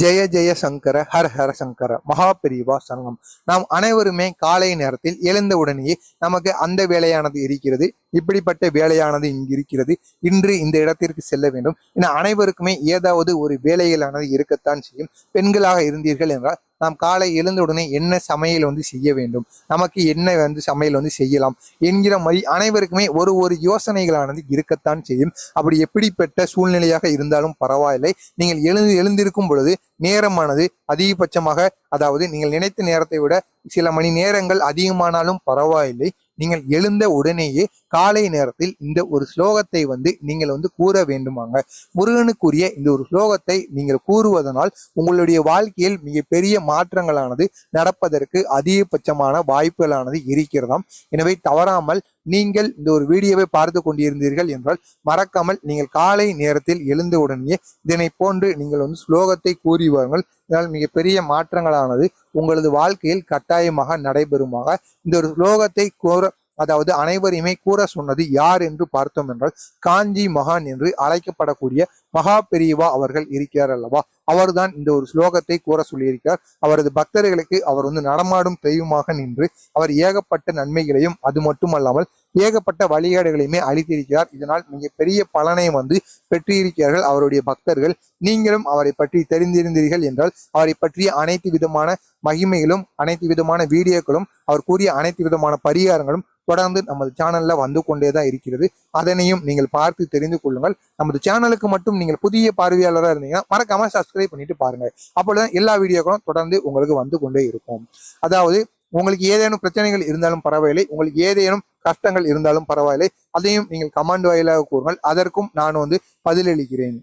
ஜெய ஜெய சங்கர ஹர ஹர சங்கர மகா பெரிவா சங்கம். நாம் அனைவருமே காலை நேரத்தில் எழுந்தவுடனேயே நமக்கு அந்த வேலையானது இருக்கிறது இப்படிப்பட்ட வேலையானது இங்கு இருக்கிறது. இன்று இந்த இடத்திற்கு செல்ல வேண்டும். என அனைவருக்குமே ஏதாவது ஒரு வேலைகளானது இருக்கத்தான் செய்யும். பெண்களாக இருந்தீர்கள் என்றால் நாம் காலை எழுந்தவுடனே என்ன சமையல் வந்து செய்ய வேண்டும்? நமக்கு என்ன வந்து சமையல் வந்து செய்யலாம்? என்கிற மாதிரி அனைவருக்குமே ஒரு ஒரு யோசனைகளானது இருக்கத்தான் செய்யும். அப்படி எப்படிப்பட்ட சூழ்நிலையாக இருந்தாலும் பரவாயில்லை. நீங்கள் எழுந்து எழுந்திருக்கும் பொழுது நேரமானது அதிகபட்சமாக அதாவது நீங்கள் நினைத்த நேரத்தை விட சில மணி நேரங்கள் அதிகமானாலும் பரவாயில்லை. நீங்கள் எழுந்த உடனேயே காலை நேரத்தில் இந்த ஒரு ஸ்லோகத்தை வந்து நீங்கள் வந்து கூற வேண்டுமாங்க. முருகனுக்குரிய இந்த ஒரு ஸ்லோகத்தை நீங்கள் கூறுவதனால் உங்களுடைய வாழ்க்கையில் மிகப்பெரிய மாற்றங்களானது நடப்பதற்கு அதிகபட்சமான வாய்ப்புகளானது இருக்கிறதாம். எனவே தவறாமல் நீங்கள் இந்த ஒரு வீடியோவை பார்த்து கொண்டிருந்தீர்கள் என்றால் மறக்காமல் நீங்கள் காலை நேரத்தில் எழுந்த உடனே இதனை போன்று நீங்கள் வந்து ஸ்லோகத்தை கூறி வாருங்கள். இதனால் மிகப்பெரிய மாற்றங்களானது உங்களது வாழ்க்கையில் கட்டாயமாக நடைபெறுமாக. இந்த ஒரு ஸ்லோகத்தை கூற அதாவது அனைவரையுமே கூற சொன்னது யார் என்று பார்த்தோம் என்றால் காஞ்சி மகான் என்று அழைக்கப்படக்கூடிய மகா பெரியவா அவர்கள் இருக்கிறார் அல்லவா. அவர்தான் இந்த ஒரு ஸ்லோகத்தை கூற சொல்லியிருக்கிறார். அவரது பக்தர்களுக்கு அவர் வந்து நடமாடும் தெய்வமாக நின்று அவர் ஏகப்பட்ட நன்மைகளையும் அது மட்டுமல்லாமல் ஏகப்பட்ட வழிகாடுகளையுமே அளித்திருக்கிறார். இதனால் மிகப்பெரிய பலனை வந்து பெற்றிருக்கிறார்கள் அவருடைய பக்தர்கள். நீங்களும் அவரை பற்றி தெரிந்திருந்தீர்கள் என்றால் அவரை பற்றிய அனைத்து விதமான மகிமைகளும் அனைத்து விதமான வீடியோக்களும் அவர் கூறிய அனைத்து விதமான பரிகாரங்களும் தொடர்ந்து நமது சேனல்ல வந்து கொண்டேதான் இருக்கிறது. அதனையும் நீங்கள் பார்த்து தெரிந்து கொள்ளுங்கள். நமது சேனலுக்கு மட்டும் நீங்கள் புதிய பார்வையாளராக இருந்தீங்கன்னா மறக்காம சப்ஸ்கிரைப் பண்ணிட்டு பாருங்க. அப்பொழுது எல்லா வீடியோக்களும் தொடர்ந்து உங்களுக்கு வந்து கொண்டே இருக்கும். அதாவது உங்களுக்கு ஏதேனும் பிரச்சனைகள் இருந்தாலும் பரவாயில்லை. உங்களுக்கு ஏதேனும் கஷ்டங்கள் இருந்தாலும் பரவாயில்லை. அதையும் நீங்கள் கமாண்ட் வாயிலாக கூறுங்கள். அதற்கும் நான் வந்து பதிலளிக்கிறேன்.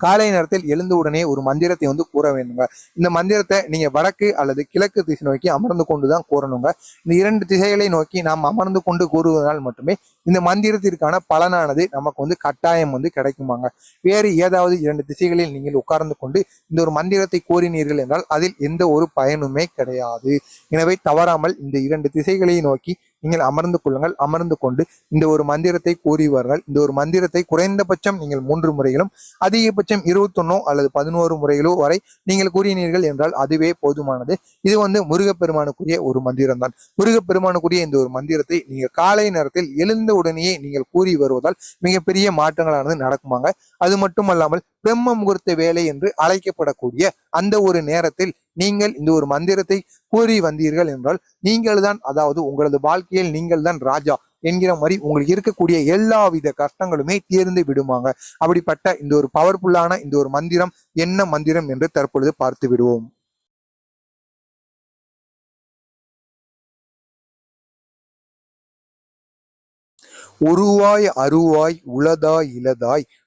காலை நேரத்தில் எழுந்த உடனே ஒரு மந்திரத்தை வந்து கூற வேண்டுங்க. இந்த மந்திரத்தை நீங்க வடக்கு அல்லது கிழக்கு திசை நோக்கி அமர்ந்து கொண்டு தான் கூறணுங்க. இந்த இரண்டு திசைகளை நோக்கி நாம் அமர்ந்து கொண்டு கூறுவதனால் மட்டுமே இந்த மந்திரத்திற்கான பலனானது நமக்கு வந்து கட்டாயம் வந்து கிடைக்குமாங்க. வேறு ஏதாவது இரண்டு திசைகளில் நீங்கள் உட்கார்ந்து கொண்டு இந்த ஒரு மந்திரத்தை கூறினீர்கள் என்றால் அதில் எந்த ஒரு பயனுமே கிடையாது. எனவே தவறாமல் இந்த இரண்டு திசைகளை நோக்கி நீங்கள் அமர்ந்து கொள்ளுங்கள் அமர்ந்து கொண்டு இந்த ஒரு மந்திரத்தை கூறிவார்கள் இந்த ஒரு மந்திரத்தை குறைந்தபட்சம் நீங்கள் மூன்று முறைகளும் அதிகபட்சம் இருபத்தொன்னோ அல்லது பதினோரு முறைகளோ வரை நீங்கள் கூறினீர்கள் என்றால் அதுவே போதுமானது. இது வந்து முருகப்பெருமானுக்குரிய ஒரு மந்திரம் தான் முருகப்பெருமானுக்குரிய இந்த ஒரு மந்திரத்தை நீங்கள் காலை நேரத்தில் எழுந்த உடனேயே நீங்கள் கூறி வருவதால் மிகப்பெரிய மாற்றங்களானது நடக்குமாங்க. அது மட்டுமல்லாமல் பிரம்ம முகூர்த்த வேலை என்று அழைக்கப்படக்கூடிய அந்த ஒரு நேரத்தில் நீங்கள் இந்த ஒரு மந்திரத்தை கூறி வந்தீர்கள் என்றால் நீங்கள் தான் அதாவது உங்களது வாழ்க்கையில் நீங்கள் தான் ராஜா என்கிற மாதிரி உங்களுக்கு இருக்கக்கூடிய எல்லாவித கஷ்டங்களுமே தீர்ந்து விடுமாங்க. அப்படிப்பட்ட இந்த ஒரு பவர்ஃபுல்லான இந்த ஒரு மந்திரம் என்ன மந்திரம் என்று தற்பொழுது பார்த்து விடுவோம். உருவாய் அருவாய் உளதாய் இலதாய்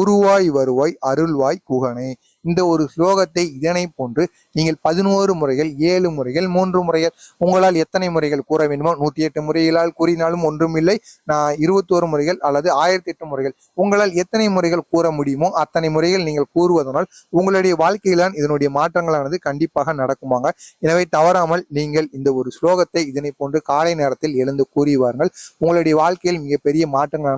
குருவாய் வருவாய் அருள்வாய் குகனே. இந்த ஒரு ஸ்லோகத்தை இதனை போன்று நீங்கள் பதினோரு முறைகள் ஏழு முறைகள் மூன்று முறைகள் உங்களால் எத்தனை முறைகள் கூற வேண்டுமோ நூத்தி எட்டு முறைகளால் கூறினாலும் ஒன்றுமில்லை நான் இருபத்தோரு முறைகள் அல்லது ஆயிரத்தி எட்டு முறைகள். உங்களால் எத்தனை முறைகள் கூற முடியுமோ அத்தனை முறைகள் நீங்கள் கூறுவதனால் உங்களுடைய வாழ்க்கையிலான் இதனுடைய மாற்றங்களானது கண்டிப்பாக நடக்குமாங்க. எனவே தவறாமல் நீங்கள் இந்த ஒரு ஸ்லோகத்தை இதனை போன்று காலை நேரத்தில் எழுந்து கூறி வாருங்கள். உங்களுடைய வாழ்க்கையில் மிகப்பெரிய மாற்றங்களான